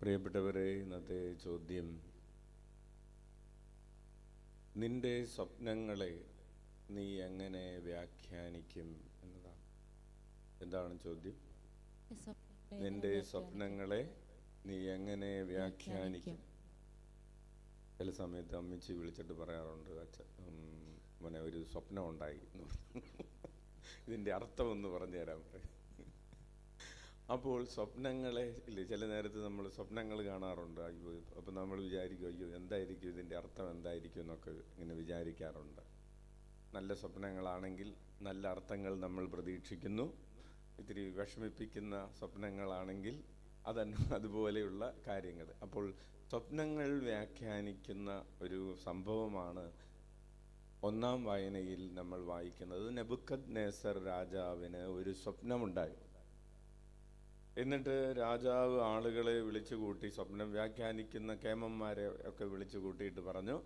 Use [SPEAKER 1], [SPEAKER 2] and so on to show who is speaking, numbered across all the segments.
[SPEAKER 1] പ്രിയപ്പെട്ടവരെ ഇന്നത്തെ ചോദ്യം നിന്റെ സ്വപ്നങ്ങളെ നീ എങ്ങനെ വ്യാഖ്യാനിക്കും? എന്നതാണ്. എന്താണ് ചോദ്യം? നിന്റെ സ്വപ്നങ്ങളെ നീ എങ്ങനെ വ്യാഖ്യാനിക്കും? ചില സമയത്ത് അമ്മച്ചി വിളിച്ചിട്ട് പറയാറുണ്ട് അച്ഛൻ മോനെ ഒരു സ്വപ്നം ഉണ്ടായി. ഇതിന്റെ അർത്ഥം ഒന്ന് പറഞ്ഞു തരാൻ പറയും. അപ്പോൾ സ്വപ്നങ്ങളെ ഇല്ലേ ചില നേരത്ത് നമ്മൾ സ്വപ്നങ്ങൾ കാണാറുണ്ട്. അയ്യോ അപ്പം നമ്മൾ വിചാരിക്കും അയ്യോ എന്തായിരിക്കും ഇതിന്റെ അർത്ഥം എന്തായിരിക്കും എന്നൊക്കെ ഇങ്ങനെ വിചാരിക്കാറുണ്ട്. നല്ല സ്വപ്നങ്ങളാണെങ്കിൽ നല്ല അർത്ഥങ്ങൾ നമ്മൾ പ്രതീക്ഷിക്കുന്നു. ഇത്തിരി വിഷമിപ്പിക്കുന്ന സ്വപ്നങ്ങളാണെങ്കിൽ അതന്നെ അതുപോലെയുള്ള കാര്യങ്ങൾ. അപ്പോൾ സ്വപ്നങ്ങൾ വ്യാഖ്യാനിക്കുന്ന ഒരു സംഭവമാണ് ഒന്നാം വായനയിൽ നമ്മൾ വായിക്കുന്നത്. നെബുക്കത് നേസർ രാജാവിന് ഒരു സ്വപ്നമുണ്ടായി. എന്നിട്ട് രാജാവ് ആളുകളെ വിളിച്ചു കൂട്ടി സ്വപ്നം വ്യാഖ്യാനിക്കുന്ന കേമന്മാരെ ഒക്കെ വിളിച്ചു കൂട്ടിയിട്ട് പറഞ്ഞു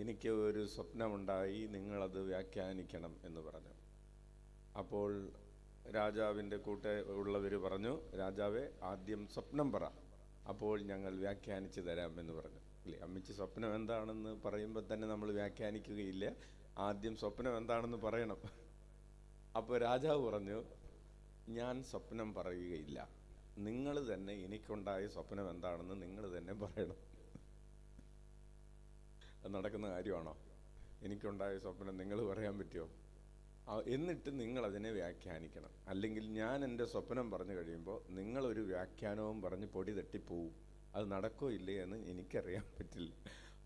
[SPEAKER 1] എനിക്ക് ഒരു സ്വപ്നമുണ്ടായി നിങ്ങളത് വ്യാഖ്യാനിക്കണം എന്ന് പറഞ്ഞു. അപ്പോൾ രാജാവിന്റെ കൂട്ട ഉള്ളവർ പറഞ്ഞു രാജാവെ ആദ്യം സ്വപ്നം പറ അപ്പോൾ ഞങ്ങൾ വ്യാഖ്യാനിച്ച് തരാം എന്ന് പറഞ്ഞു. ഇല്ലേ അമ്മച്ചി സ്വപ്നം എന്താണെന്ന് പറയുമ്പോൾ തന്നെ നമ്മൾ വ്യാഖ്യാനിക്കുകയില്ല. ആദ്യം സ്വപ്നം എന്താണെന്ന് പറയണം. അപ്പോൾ രാജാവ് പറഞ്ഞു ഞാൻ സ്വപ്നം പറയുകയില്ല. നിങ്ങൾ തന്നെ എനിക്കുണ്ടായ സ്വപ്നം എന്താണെന്ന് നിങ്ങൾ തന്നെ പറയണം. അത് നടക്കുന്ന കാര്യമാണോ? എനിക്കുണ്ടായ സ്വപ്നം നിങ്ങൾ പറയാൻ പറ്റുമോ? എന്നിട്ട് നിങ്ങൾ അതിനെ വ്യാഖ്യാനിക്കണം. അല്ലെങ്കിൽ ഞാൻ എന്റെ സ്വപ്നം പറഞ്ഞു കഴിയുമ്പോൾ നിങ്ങളൊരു വ്യാഖ്യാനവും പറഞ്ഞ് പൊടി തട്ടിപ്പോവും അത് നടക്കോ ഇല്ലേ എന്ന് എനിക്കറിയാൻ പറ്റില്ല.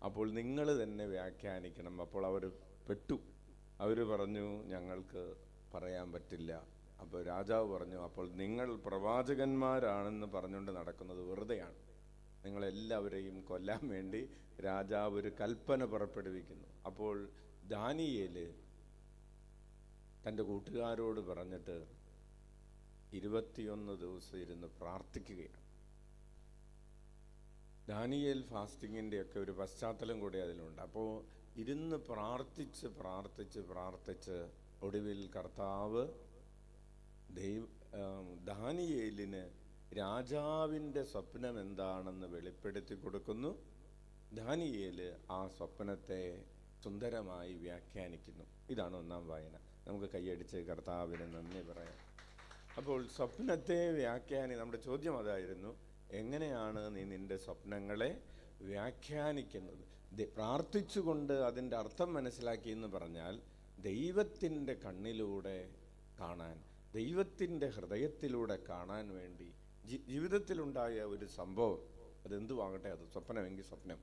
[SPEAKER 1] അപ്പോൾ നിങ്ങൾ തന്നെ വ്യാഖ്യാനിക്കണം. അപ്പോൾ അവർ പെട്ടു. അവർ പറഞ്ഞു ഞങ്ങൾക്ക് പറയാൻ പറ്റില്ല. അപ്പോൾ രാജാവ് പറഞ്ഞു അപ്പോൾ നിങ്ങൾ പ്രവാചകന്മാരാണെന്ന് പറഞ്ഞുകൊണ്ട് നടക്കുന്നത് വെറുതെയാണ്. നിങ്ങളെല്ലാവരെയും കൊല്ലാൻ വേണ്ടി രാജാവ് ഒരു കൽപ്പന പുറപ്പെടുവിക്കുന്നു. അപ്പോൾ ദാനിയേൽ തന്റെ കൂട്ടുകാരോട് പറഞ്ഞിട്ട് ഇരുപത്തിയൊന്ന് ദിവസം ഇരുന്ന് പ്രാർത്ഥിക്കുകയാണ്. ദാനിയേൽ ഫാസ്റ്റിങ്ങിന്റെ ഒക്കെ ഒരു പശ്ചാത്തലം കൂടി അതിലുണ്ട്. അപ്പോൾ ഇരുന്ന് പ്രാർത്ഥിച്ച് പ്രാർത്ഥിച്ച് പ്രാർത്ഥിച്ച് ഒടുവിൽ കർത്താവ് ദൈവ ദാനിയേലിന് രാജാവിന്റെ സ്വപ്നം എന്താണെന്ന് വെളിപ്പെടുത്തി കൊടുക്കുന്നു. ദാനിയേൽ ആ സ്വപ്നത്തെ സുന്ദരമായി വ്യാഖ്യാനിക്കുന്നു. ഇതാണ് ഒന്നാം വായന. നമുക്ക് കൈയടിച്ച് കർത്താവിന് നന്ദി പറയാം. അപ്പോൾ സ്വപ്നത്തെ വ്യാഖ്യാനി നമ്മുടെ ചോദ്യം അതായിരുന്നു എങ്ങനെയാണ് നീ നിന്റെ സ്വപ്നങ്ങളെ വ്യാഖ്യാനിക്കുന്നത്? പ്രാർത്ഥിച്ചുകൊണ്ട് അതിന്റെ അർത്ഥം മനസ്സിലാക്കി എന്ന് പറഞ്ഞാൽ ദൈവത്തിന്റെ കണ്ണിലൂടെ കാണാൻ ദൈവത്തിന്റെ ഹൃദയത്തിലൂടെ കാണാൻ വേണ്ടി ജീവിതത്തിലുണ്ടായ ഒരു സംഭവം. അതെന്തുവാകട്ടെ? അത് സ്വപ്നമെങ്കിൽ സ്വപ്നം.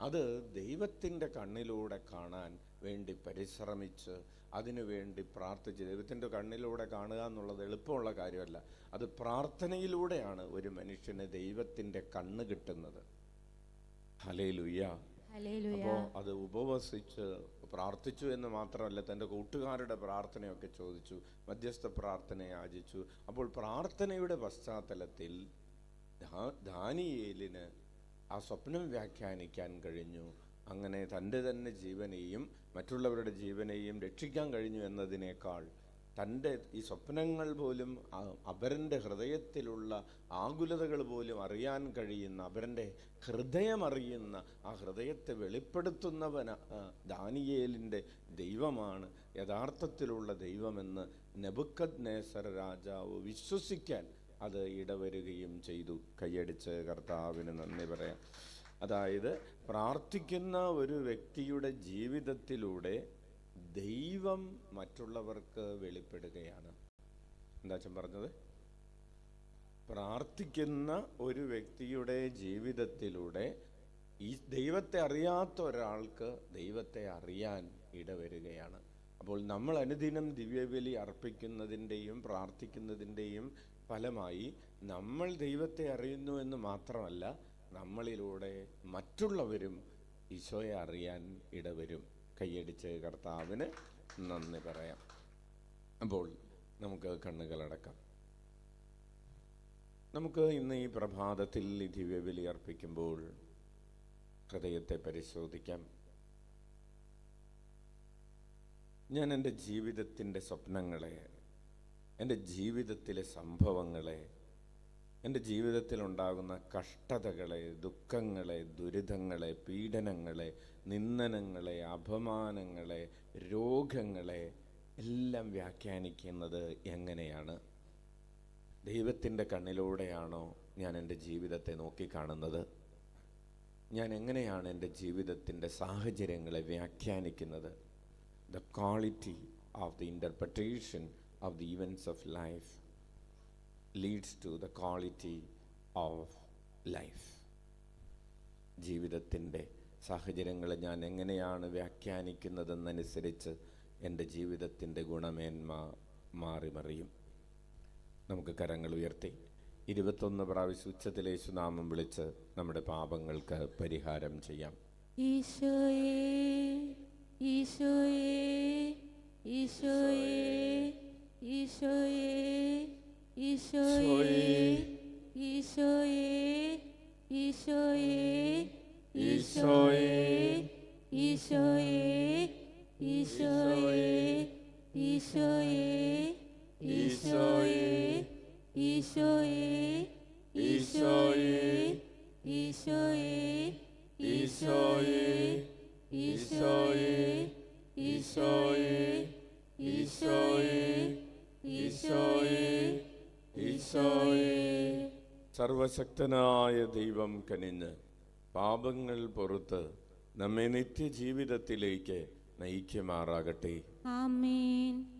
[SPEAKER 1] അത് ദൈവത്തിന്റെ കണ്ണിലൂടെ കാണാൻ വേണ്ടി പരിശ്രമിച്ച് അതിനു വേണ്ടി പ്രാർത്ഥിച്ച് ദൈവത്തിന്റെ കണ്ണിലൂടെ കാണുക എന്നുള്ളത് എളുപ്പമുള്ള കാര്യമല്ല. അത് പ്രാർത്ഥനയിലൂടെയാണ് ഒരു മനുഷ്യന് ദൈവത്തിന്റെ കണ്ണ് കിട്ടുന്നത്. ഹലേ ലുയ്യ അപ്പോൾ അത് ഉപവസിച്ച് പ്രാർത്ഥിച്ചു എന്ന് മാത്രമല്ല തന്റെ കൂട്ടുകാരുടെ പ്രാർത്ഥനയൊക്കെ ചോദിച്ചു മധ്യസ്ഥ പ്രാർത്ഥന യാചിച്ചു അപ്പോൾ പ്രാർത്ഥനയുടെ പശ്ചാത്തലത്തിൽ ദാനിയേലിന് ആ സ്വപ്നം വ്യാഖ്യാനിക്കാൻ കഴിഞ്ഞു. അങ്ങനെ തന്റെ തന്നെ ജീവനെയും മറ്റുള്ളവരുടെ ജീവനെയും രക്ഷിക്കാൻ കഴിഞ്ഞു എന്നതിനേക്കാൾ തന്റെ ഈ സ്വപ്നങ്ങൾ പോലും അപരന്റെ ഹൃദയത്തിലുള്ള ആകുലതകൾ പോലും അറിയാൻ കഴിയുന്ന അപരന്റെ ഹൃദയമറിയുന്ന ആ ഹൃദയത്തെ വെളിപ്പെടുത്തുന്നവന ആ, ദാനിയേലിന്റെ ദൈവമാണ് യഥാർത്ഥത്തിലുള്ള ദൈവമെന്ന് നെബുക്കത് നേസർ രാജാവ് വിശ്വസിക്കാൻ അത് ഇടവരുകയും ചെയ്തു. കൈയടിച്ച് കർത്താവിന് നന്ദി പറയാം. അതായത് പ്രാർത്ഥിക്കുന്ന ഒരു വ്യക്തിയുടെ ജീവിതത്തിലൂടെ ദൈവം മറ്റുള്ളവർക്ക് വെളിപ്പെടുകയാണ്. എന്താ അച്ഛൻ പറഞ്ഞത്? പ്രാർത്ഥിക്കുന്ന ഒരു വ്യക്തിയുടെ ജീവിതത്തിലൂടെ ഈ ദൈവത്തെ അറിയാത്ത ഒരാൾക്ക് ദൈവത്തെ അറിയാൻ ഇടവരികയാണ്. അപ്പോൾ നമ്മൾ അനുദിനം ദിവ്യബലി അർപ്പിക്കുന്നതിന്റെയും പ്രാർത്ഥിക്കുന്നതിന്റെയും ഫലമായി നമ്മൾ ദൈവത്തെ അറിയുന്നു എന്ന് മാത്രമല്ല നമ്മളിലൂടെ മറ്റുള്ളവരും ഈശോയെ അറിയാൻ ഇടവരും. കൈയടിച്ച് കർത്താവിന് നന്ദി പറയാം. അപ്പോൾ നമുക്ക് കണ്ണുകളടക്കാം. നമുക്ക് ഇന്ന് ഈ പ്രഭാതത്തിൽ ഈ ദിവ്യബലി അർപ്പിക്കുമ്പോൾ ഹൃദയത്തെ പരിശോധിക്കാം. ഞാൻ എന്റെ ജീവിതത്തിന്റെ സ്വപ്നങ്ങളെ എന്റെ ജീവിതത്തിലെ സംഭവങ്ങളെ എന്റെ ജീവിതത്തിൽ ഉണ്ടാകുന്ന കഷ്ടതകളെ ദുഃഖങ്ങളെ ദുരിതങ്ങളെ പീഡനങ്ങളെ നിന്ദനങ്ങളെ അപമാനങ്ങളെ രോഗങ്ങളെ എല്ലാം വ്യാഖ്യാനിക്കുന്നത് എങ്ങനെയാണ്? ദൈവത്തിന്റെ കണ്ണിലൂടെയാണോ ഞാൻ എന്റെ ജീവിതത്തെ നോക്കിക്കാണുന്നത്? ഞാൻ എങ്ങനെയാണ് എന്റെ ജീവിതത്തിന്റെ സാഹചര്യങ്ങളെ വ്യാഖ്യാനിക്കുന്നത്? The quality of the interpretation of the events of life leads to the quality of life ജീവിതത്തിന്റെ സാഹചര്യങ്ങളെ ഞാൻ എങ്ങനെയാണ് വ്യാഖ്യാനിക്കുന്നതെന്നനുസരിച്ച് എന്റെ ജീവിതത്തിന്റെ ഗുണമേന്മ മാറി മറിയും നമുക്ക് കരങ്ങൾ ഉയർത്തി. ഇരുപത്തൊന്ന് പ്രാവശ്യം ഉച്ചത്തിലെ യേശുനാമം വിളിച്ച് നമ്മുടെ പാപങ്ങൾക്ക് പരിഹാരം ചെയ്യാം.
[SPEAKER 2] ഈശോയേ ഈശോയേ ഈശോയേ ഈശോയേ. 所以
[SPEAKER 1] സർവശക്തനായ ദൈവം കനിഞ്ഞ് പാപങ്ങൾ പുറത്ത് നമ്മെ നിത്യജീവിതത്തിലേക്ക് നയിക്കുമാറാകട്ടെ.
[SPEAKER 2] ആമേൻ.